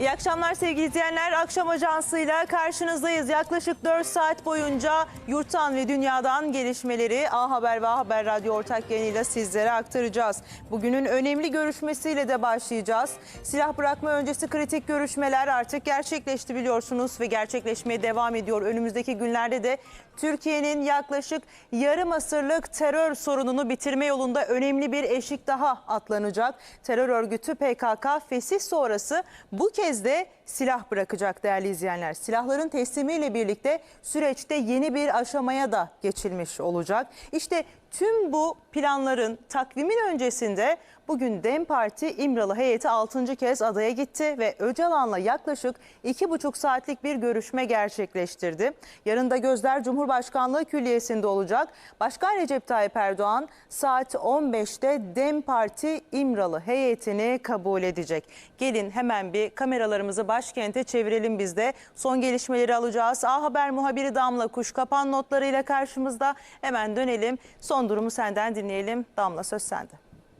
İyi akşamlar sevgili izleyenler. Akşam Ajansı'yla karşınızdayız. Yaklaşık 4 saat boyunca yurttan ve dünyadan gelişmeleri A Haber ve A Haber Radyo ortak yayınıyla sizlere aktaracağız. Bugünün önemli görüşmesiyle de başlayacağız. Silah bırakma öncesi kritik görüşmeler artık gerçekleşti biliyorsunuz ve gerçekleşmeye devam ediyor. Önümüzdeki günlerde de Türkiye'nin yaklaşık yarım asırlık terör sorununu bitirme yolunda önemli bir eşik daha atlanacak. Terör örgütü PKK fesih sonrası bu kez de silah bırakacak değerli izleyenler. Silahların teslimiyle birlikte süreçte yeni bir aşamaya da geçilmiş olacak. İşte tüm bu planların takvimin öncesinde bugün DEM Parti İmralı heyeti 6. kez adaya gitti ve Öcalan'la yaklaşık 2,5 saatlik bir görüşme gerçekleştirdi. Yarın da gözler Cumhurbaşkanlığı Külliyesi'nde olacak. Başkan Recep Tayyip Erdoğan saat 15'te DEM Parti İmralı heyetini kabul edecek. Gelin hemen bir kameralarımızı başkente çevirelim biz de. Son gelişmeleri alacağız. A Haber muhabiri Damla Kuş kapan notlarıyla karşımızda. Hemen dönelim. Son durumu senden dinleyelim. Damla söz sende.